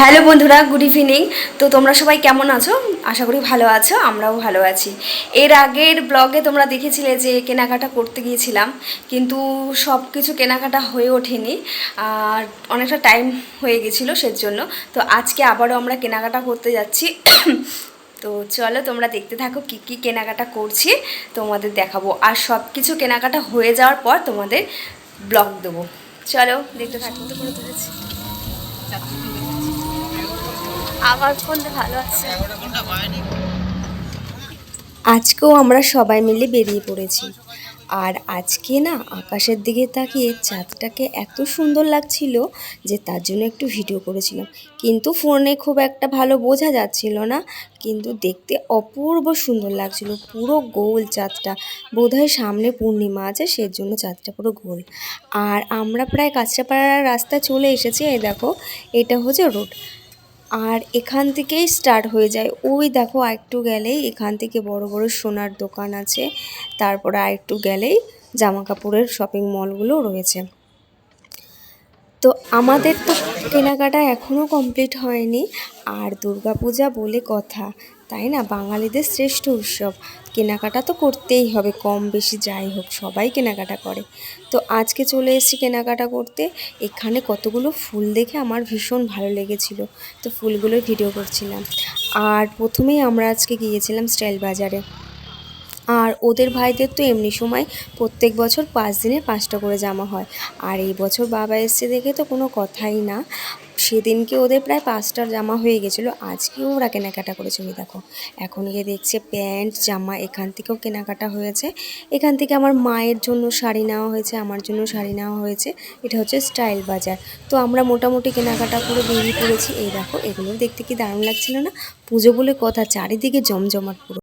Hello বন্ধুরা, good evening. তো তোমরা সবাই কেমন আছো? আশা করি ভালো আছো, আমরাও ভালো আছি। এর আগের ব্লগে তোমরা দেখেছিলে যে কেনাকাটা করতে গিয়েছিলাম, কিন্তু সব কিছু কেনাকাটা হয়ে ওঠেনি, আর অনেকটা টাইম হয়ে গেছিল সেজন্য। তো আজকে আবারও আমরা কেনাকাটা করতে যাচ্ছি। তো চলো তোমরা দেখতে থাকো কী কী কেনাকাটা করছি, তোমাদের দেখাবো। আর সব কিছু কেনাকাটা হয়ে যাওয়ার পর তোমাদের ব্লগ দেবো। চলো দেখতে থাকো। তো করে তুলেছি আবার ভালো আছে। আজকেও আমরা সবাই মিলে বেরিয়ে পড়েছি। আর আজকে না, আকাশের দিকে তাকিয়ে চাঁদটাকে এত সুন্দর লাগছিল যে তার জন্য একটু ভিডিও করেছিলাম। কিন্তু ফোনে খুব একটা ভালো বোঝা যাচ্ছিল না, কিন্তু দেখতে অপূর্ব সুন্দর লাগছিল। পুরো গোল চাঁদটা। বোধহয় সামনে পূর্ণিমা আছে, সেজন্য চাঁদটা পুরো গোল। আর আমরা প্রায় কাঁচরাপাড়ার রাস্তা চলে এসেছি, এই দেখো, এটা হচ্ছে রোড। আর এখান থেকেই স্টার্ট হয়ে যায়। ওই দেখো আরেকটু গেলেই এখান থেকে বড় বড় সোনার দোকান আছে। তারপরে আরেকটু গেলেই জামা কাপড়ের শপিং মলগুলো রয়েছে। তো আমাদের তো কেনাকাটা এখনও কমপ্লিট হয়নি। আর দুর্গাপূজা বলে কথা, তাই না? বাঙালিদের শ্রেষ্ঠ উৎসব। কেনাকাটা তো করতেই হবে, কম বেশি যাই হোক, সবাই কেনাকাটা করে। তো আজকে চলে এসেছি কেনাকাটা করতে। এখানে কতগুলো ফুল দেখে আমার ভীষণ ভালো লেগেছিল। তো ফুলগুলোর ভিডিও করছিলাম। আর প্রথমেই আমরা আজকে গিয়েছিলাম স্টাইল বাজারে। আর ওদের ভাইদের তো এমনি সময় প্রত্যেক বছর পাঁচ দিনে পাঁচটা করে জামা হয়। আর এই বছর বাবা এসছে দেখে তো কোনো কথাই না। সেদিনকে ওদের প্রায় পাঁচটার জামা হয়ে গেছিল। আজকেও ওরা কেনাকাটা করেছে, ওই দেখো। এখন গিয়ে দেখছে প্যান্ট, জামা, এখান থেকেও কেনাকাটা হয়েছে। এখান থেকে আমার মায়ের জন্য শাড়ি নেওয়া হয়েছে, আমার জন্য শাড়ি নেওয়া হয়েছে। এটা হচ্ছে স্টাইল বাজার। তো আমরা মোটামুটি কেনাকাটা করে বেরিয়ে পড়েছি। এই দেখো, এগুলো দেখতে কি দারুণ লাগছিল না? পুজো বলে কথা, চারিদিকে জমজমাট পুরো।